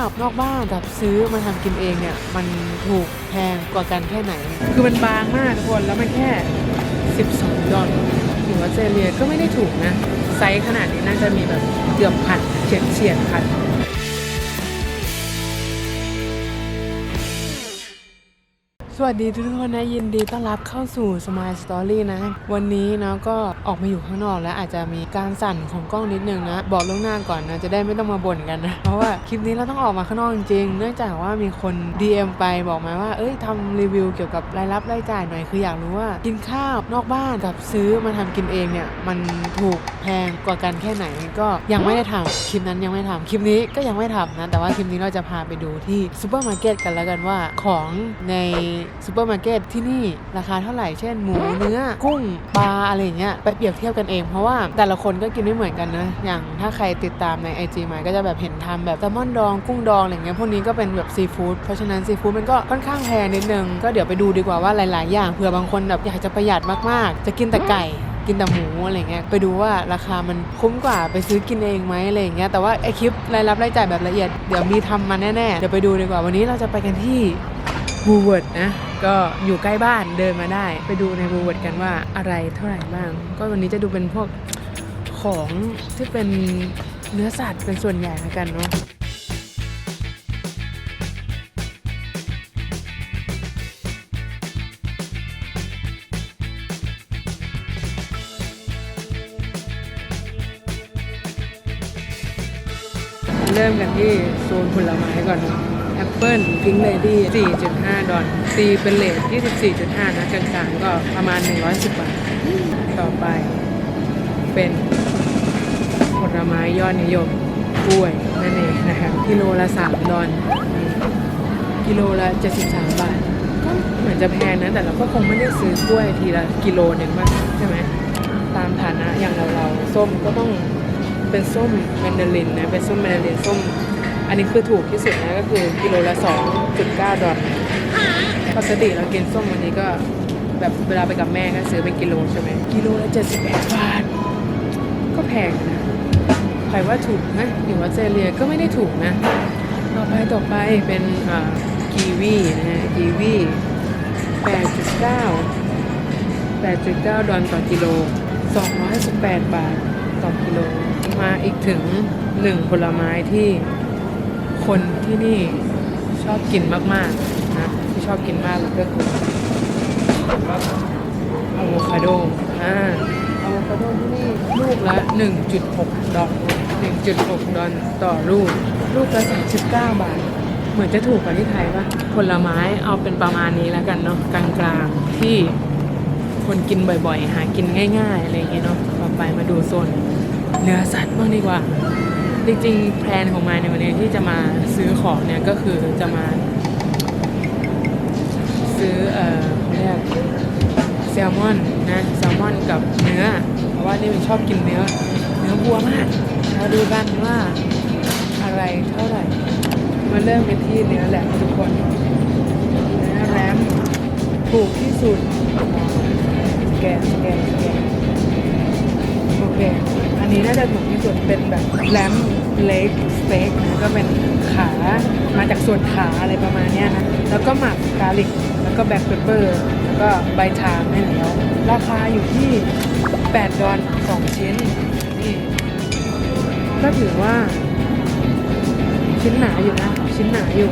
าวนอกบ้านกับซื้อมาทำกินเองเนี่ย มันถูกแพงกว่ากันแค่ไหน คือมันบางมากทุกคนแล้วมันแค่ 12 ดอลลาร์ถือว่าเซเรียก็ไม่ได้ถูกนะ ไซส์ขนาดนี้น่าจะมีแบบเกือบพันเฉียดเฉียดพัน สวัสดีทุกคนนะยินดีต้อนรับเข้าสู่ Smile Story นะ วันนี้เนาะก็ออกมาอยู่ข้างนอกแล้วอาจจะมีการสั่นของกล้องนิดนึงนะ บอกล่วงหน้าก่อนนะ จะได้ไม่ต้องมาบ่นกันนะ เพราะว่าคลิปนี้เราต้องออกมาข้างนอกจริงๆเนื่องจากว่ามีคน DM ไปบอกมาว่า เอ้ยทำรีวิวเกี่ยวกับรายรับรายจ่ายหน่อยคืออยากรู้ว่า กินข้าวนอกบ้านกับซื้อมาทำกินเองเนี่ยมันถูกแพงกว่ากันแค่ไหนก็ยังไม่ได้ทำคลิปนั้นยังไม่ทำคลิปนี้ก็ยังไม่ทำนะแต่ว่าคลิปนี้เราจะพาไปดูที่ซูเปอร์มาร์เก็ตกันแล้วกันว่าของในซูเปอร์มาร์เก็ตที่นี่ราคาเท่าไหร่เช่นหมูเนื้อกุ้งปลาอะไรอย่างเงี้ยไปเปรียบเทียบกันเองเพราะว่าแต่ละคนก็กินไม่เหมือนกันนะอย่างถ้าใครติดตามใน IG มาก็จะแบบเห็นทำแบบแซลมอนดองกุ้งดองอะไรเงี้ยพวกนี้ก็เป็นแบบซีฟู้ดเพราะฉะนั้นซีฟู้ดมันก็ค่อนข้างแพงนิดนึงก็เดี๋ยวไปดูดีกว่าว่าหลาย ๆ อย่างเผื่อบางคนแบบอยากจะประหยัดมาก ๆ จะกินแต่ไก่กินแต่หมูอะไรเงี้ยไปดูว่าราคามันคุ้มกว่าไปซื้อกินเองไหมอะไรอย่างเงี้ยแต่ว่าไอคลิปรายรับรายจ่ายแบบละเอียดเดี๋ยวมีทำมาแน่ๆเดี๋ยวไปดูดีกว่าวันนี้เราจะไปกันที่ บูเวิร์ดนะ ก็อยู่ใกล้บ้านเดินมาได้ ไปดูในบูเวิร์ดกันว่าอะไรเท่าไหร่บ้าง ก็วันนี้จะดูเป็นพวกของที่เป็นเนื้อสัตว์เป็นส่วนใหญ่แล้วกันเนาะเริ่มกันที่โซนผลไม้ก่อน แอปเปิลพิงเลดี้4.5 ดอลตีเป็นเลท24.5 นะกลางๆก็ประมาณ 110 บาท ต่อไปเป็นผลไม้ยอดนิยมกล้วยนั่นเองนะครับกิโลละ 3 ดอลกิโลละ 73 บาท ก็เหมือนจะแพงนะ แต่เราก็คงไม่ได้ซื้อกล้วยทีละกิโลหนึ่งบ้างใช่ไหมตามฐานะอย่างเราเราๆส้มก็ต้องเป็นส้มแมนดารินนะ เป็นส้มแมนดารินส้ม อันนี้คือถูกที่สุดนะก็คือกิโลละ 2.9 ดอลลาร์ปกติเรากินส้มวันนี้ก็แบบเวลาไปกับแม่ก็ซื้อเป็นกิโลใช่ไหมกิโลละ71 บาท ก็แพงนะใครว่าถูกนะอย่างออสเตรเลียก็ไม่ได้ถูกนะต่อไปต่อไปเป็นอ่ากีวีนะฮะกีวี8.9 8.9 ดอลลาร์ต่อกิโล 218 บาทต่อกิโล มาอีกถึงหนึ่งผลไม้ที่ คนที่นี่ชอบกินมากๆนะที่ชอบกินมากก็คืออะโวคาโดอ่าอะโวคาโดที่นี่ลูกละ 1.6 ดอล1.6 ดอลต่อลูก ลูกละ 39 บาท เหมือนจะถูกกว่าที่ไทยปะผลไม้เอาเป็นประมาณนี้แล้วกันเนาะกลางๆที่คนกินบ่อยๆ หากินง่าย ๆ อะไรอย่างเงี้ยเนาะต่อไปมาดูโซนเนื้อสัตว์บ้างดีกว่า จริงๆแพลนของมายในวันนี้ที่จะมาซื้อของเนี่ยก็คือจะมา ซื้อเอ่อเขาเรียกแซลมอนนะแซลมอนกับเนื้อ เพราะว่านี่มันชอบกินเนื้อ เนื้อวัวมากเราดูกันว่าอะไรเท่าไหร่มาเริ่มกันที่เนื้อแหละทุกคนเนื้อแรมถูกที่สุดแกนแกนแกนโอเค อันนี้น่าจะถูก สุดเป็นแบบแลมเล็กสเต็กนะก็เป็นขามาจากส่วนขาอะไรประมาณนี้นะแล้วก็หมักกาลิกแล้วก็แบล็คเปเปอร์แล้วก็ใบชามให้แล้ว ราคาอยู่ที่ 8 ดอลสองชิ้นนี่ก็ถือว่า ชิ้นหนาอยู่นะ ชิ้นหนาอยู่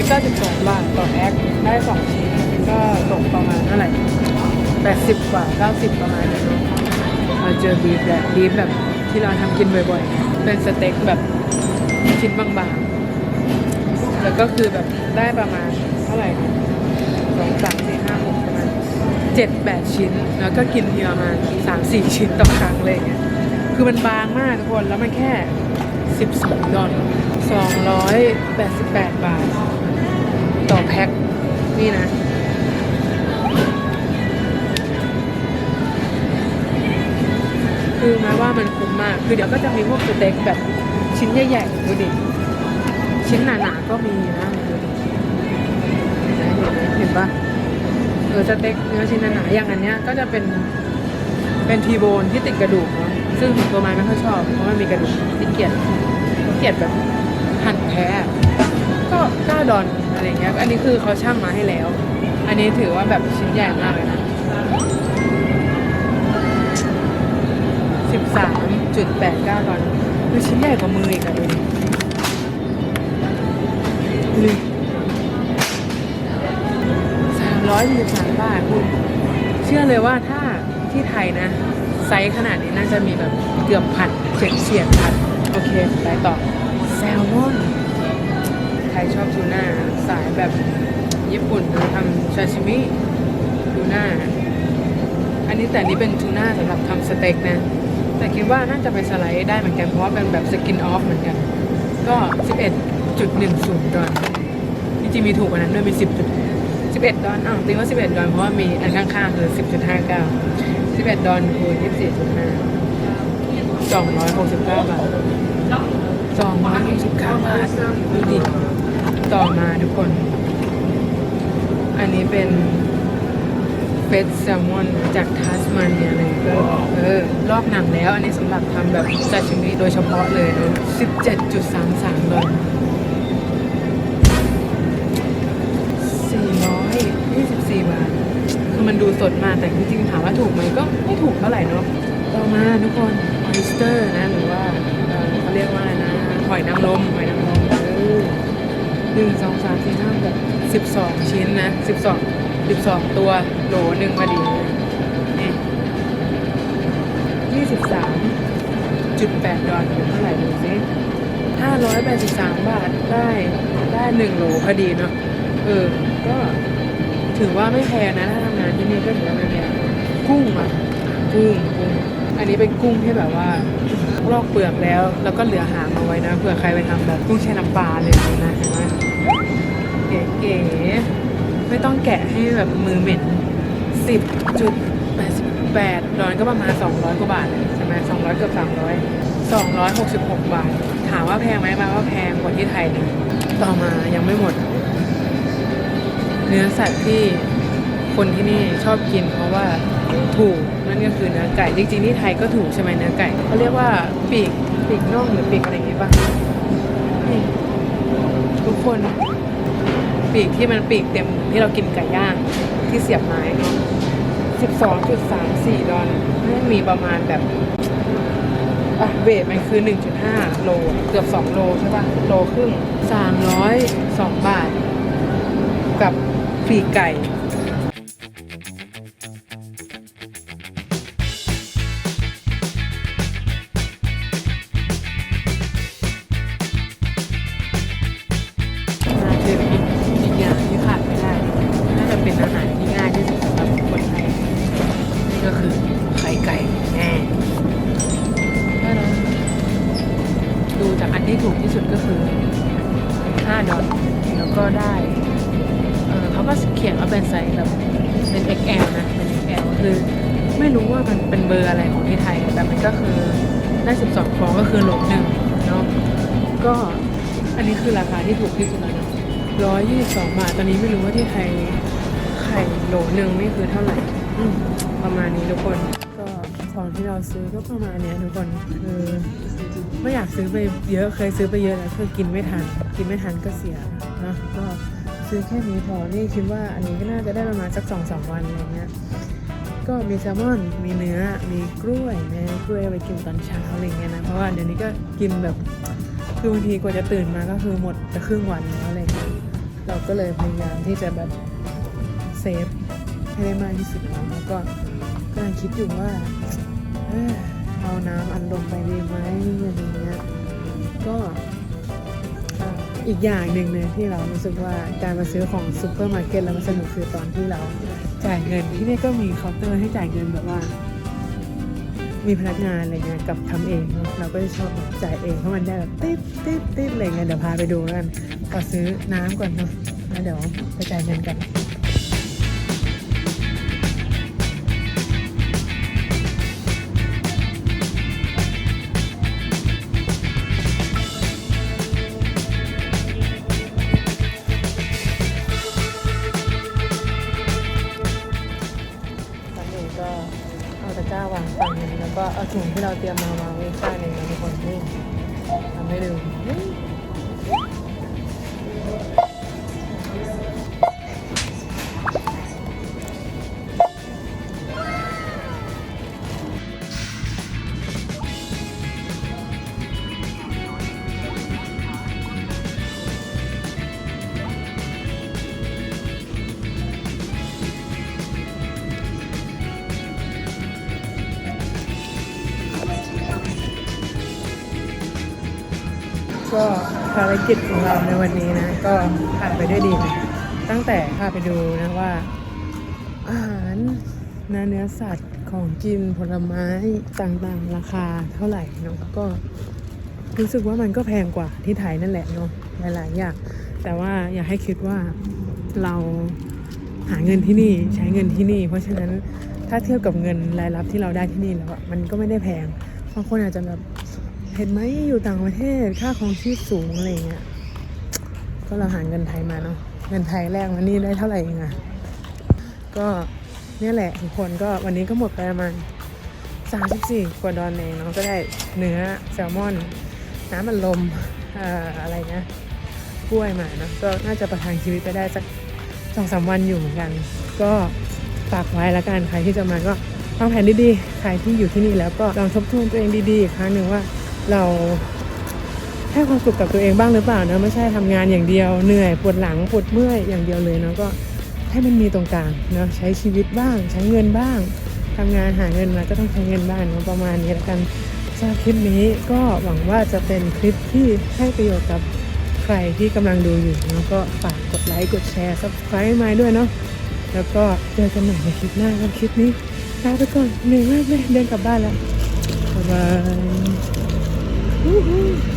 192 บาทต่อแอคได้ 2 ชิ้นก็ตกประมาณเท่าไหร่ 80 กว่า 90 ประมาณนี้เนอะเราเจอบีฟแหละบีแบบ ที่เราทำกินบ่อยๆ เป็นสเต็กแบบชิ้นบางๆ แล้วก็คือแบบได้ประมาณเท่าไหร่สองสามสี่ห้าหกประมาณเจ็ดแปดชิ้น แล้วก็กินทีประมาณสามสี่ชิ้นต่อครั้งเลยเงี้ย คือมันบางมากทุกคน แล้วมันแค่12ดอล288บาท ต่อแพ็คนี่นะ คือแม้ว่ามันคุ้มมาก คือเดี๋ยวก็จะมีพวกสเต็กแบบชิ้นใหญ่ๆดูดิ ชิ้นหนาๆก็มีนะดูดิเห็นไหมเห็นปะเออสเต็กเนื้อชิ้นหนาๆอย่างอันเนี้ยก็จะเป็นเป็นทีโบนที่ติดกระดูกเนาะซึ่งตัวไม้ไม่ค่อยชอบเพราะมันมีกระดูกที่เกียจที่เกียจแบบหั่นแท้อะ9ดอลอะไรเงี้ย อันนี้คือเขาช่างมาให้แล้ว อันนี้ถือว่าแบบชิ้นใหญ่มากเลยนะ 13.89ดอลคือชิ้นใหญ่กว่ามืออีกอะดูดิดูดิ343บาทคุณเชื่อเลยว่าถ้าที่ไทยนะ ไซส์ขนาดนี้น่าจะมีแบบเกือบพันเฉียดเฉียดพันโอเค ไปต่อ แซลมอนใครชอบทูน่าสายแบบญี่ปุ่นนะทำซาชิมิทูน่าอันนี้แต่นนี้เป็นทูน่าสำหรับทำสเต็กนะ แต่คิดว่าน่าจะไปสไลด์ได้เหมือนกัน เพราะว่าเป็นแบบสกินออฟเหมือนกัน ก็ 11.10 ดอลจริงๆมีถูกกว่านั้นด้วยมี 10 11 ดอลอ้าวตีว่า 11 ดอลเพราะว่ามีอันข้างๆคือ 10.59 11 ดอลคือ24.5 269 บาท 269 บาทดูดิต่อมาทุกคน อันนี้เป็น ฟสแซลมอนจากทัสมาเนียเลยก็เออลอกหนังแล้วอันนี้สำหรับทำแบบซาชิมิโดยเฉพาะเลยนะ17.33ดอล424 บาท คือมันดูสดมากแต่จริงๆถามว่าถูกไหมก็ไม่ถูกเท่าไหร่เนาะต่อมาทุกคนออสเตอร์นะหรือว่าเขาเรียกว่าอะไรนะหอยนางรมหอยนางรมเออหนึ่งสองสามสี่ห้าแบบสิบสองชิ้นนะสิบสอง สิบสองตัวโหลหนึ่งพอดียนี่ยี่สิบสามจุดแปดดอลเป็นเท่าไหร่ดูสิห้าร้อยแปดสิบสามบาทได้ได้หนึ่งโหลพอดีเนาะเออ ก็ถือว่าไม่แพงนะ ถ้าทำงานที่นี่ก็ถือว่าไม่แพงกุ้งอะกุ้งกุ้งอันนี้เป็นกุ้งที่แบบว่าลอกเปลือกแล้ว แล้วก็เหลือหางเอาไว้นะเผื่อใครไปทำแบบกุ้งแช่น้ำปลาเลยนะเห็นไหมเก๋ๆ ไม่ต้องแกะให้แบบมือเหม็นสิบจุดแปดสิบแปดดอลก็ประมาณสองร้อยกว่าบาทใช่ไหมสองร้อยเกือบสามร้อยสองร้อยหกสิบหกบาท ถามว่าแพงไหมมาว่าแพงกว่าที่ไทยนะต่อมายังไม่หมด เนื้อสัตว์ที่คนที่นี่ชอบกินเพราะว่าถูกนั่นก็คือเนื้อไก่จริงๆที่ไทยก็ถูกใช่ไหมเนื้อไก่เขาเรียกว่าปีกปีกน่องหรือปีกอะไรอย่างงี้ป่ะนี่ทุกคน ปีกที่มันปีกเต็มที่เรากินไก่ย่างที่เสียบไม้เนาะ12.34ดอลไม่มีประมาณแบบอะเวทมันคือ1.5โลเกือบ2โลใช่ป่ะโลครึ่ง302บาท กับปีกไก่ ที่สุดก็คือ 5 ดอลแล้วก็ได้เออเขาก็เขียนว่าเป็นไซส์แบบเป็น XL นะ เป็น XL คือไม่รู้ว่ามันเป็นเบอร์อะไรของที่ไทย แต่มันก็คือได้ 12ฟองก็คือโหลหนึ่งเนาะก็อันนี้คือราคาที่ถูกที่สุดแล้วนะร้อยยี่สิบสองบาท ตอนนี้ไม่รู้ว่าที่ไทยไข่โหลหนึ่งนี่คือเท่าไหร่ อืมประมาณนี้ทุกคน ของที่เราซื้อก็ประมาณเนี้ยทุกคนคือไม่อยากซื้อไปเยอะเคยซื้อไปเยอะแล้วคือกินไม่ทัน กินไม่ทันก็เสียนะก็ซื้อแค่นี้พอนี่คิดว่าอันนี้ก็น่าจะได้ประมาณสักสองสามวันอะไรเงี้ยก็มีแซลมอน มีเนื้อ มีกล้วยนะกล้วยไปกินตอนเช้าอะไรเงี้ยนะ เพราะว่าเดี๋ยวนี้ก็กินแบบ คือบางทีกว่าจะตื่นมาก็คือหมดจะครึ่งวันแล้วอะไรเงี้ย เราก็เลยพยายามที่จะแบบเซฟให้ได้มากที่สุดแล้วก็ กำลังคิดอยู่ว่าเอาน้ำอัดลมไปดีไหมอะไรเงี้ยก็อีกอย่างหนึ่งเลยที่เรารู้สึกว่าการมาซื้อของซูเปอร์มาร์เก็ตแล้วมันสนุกคือตอนที่เราจ่ายเงินที่นี่ก็มีเคาน์เตอร์ให้จ่ายเงินแบบว่า มีพนักงานอะไรเงี้ยกับทำเองเนาะเราก็จะชอบแบบจ่ายเองเพราะมันได้แบบติ๊บติ๊บติ๊บอะไรเงี้ยเดี๋ยวพาไปดูกันขอซื้อน้ำก่อนเนาะแล้วเดี๋ยวไปจ่ายเงินกัน เอาถุงที่เราเตรียมมาวางไว้ข้างหนึ่งนะทุกคนนี่ทำให้ดู ภารกิจของเราในวันนี้นะ ก็ผ่านไปด้วยดีนะตั้งแต่พาไปดูนะว่า อาหารนะเนื้อสัตว์ของกินผลไม้ต่างๆ ราคาเท่าไหร่เนาะก็รู้สึกว่ามันก็แพงกว่าที่ไทยนั่นแหละเนาะหลายๆอย่างแต่ว่าอยากให้คิดว่าเราหาเงินที่นี่ใช้เงินที่นี่ เพราะฉะนั้นถ้าเทียบกับเงินรายรับที่เราได้ที่นี่แล้วมันก็ไม่ได้แพงบางคนอาจจะแบบ เห็นไหมอยู่ต่างประเทศค่าของชีพสูงอะไรเงี้ย ก็เราหาเงินไทยมาเนาะ เงินไทยแรกมานี่ได้เท่าไหร่เองอะก็เนี่ยแหละทุกคนก็วันนี้ก็หมดไปประมาณ34กว่าดอลเองเนาะก็ได้เนื้อแซลมอน น้ำมันลมอ่ออะไรนะกล้วยมาเนาะก็น่าจะประทังชีวิตไปได้สักสองสามวันอยู่เหมือนกัน ก็ฝากไว้แล้วกันใครที่จะมาก็วางแผนดีๆ ใครที่อยู่ที่นี่แล้วก็ลองทบทวนตัวเองดีๆอีกครั้งหนึ่งว่า เราให้ความสุขกับตัวเองบ้างหรือเปล่าเนะไม่ใช่ทำงานอย่างเดียวเหนื่อยปวดหลังปวดเมื่อยอย่างเดียวเลยเนาะก็ให้มันมีตรงกลางเนาะใช้ชีวิตบ้าง ใช้เงินบ้างทำงานหาเงินมาก็ต้องใช้เงินบ้างนะประมาณนี้แล้วกันสำหรับคลิปนี้ก็หวังว่าจะเป็นคลิปที่ให้ประโยชน์กับใครที่กำลังดูอยู่เนาะก็ฝากกดไลค์กดแชร์ subscribe มาด้วยเนาะแล้วก็เจอกันใหม่ในคลิปหน้าครับคลิปนี้ลาไปก่อนเหนื่อยมากเลยเดินกลับบ้านแล้วบ๊ายบาย Woohoo!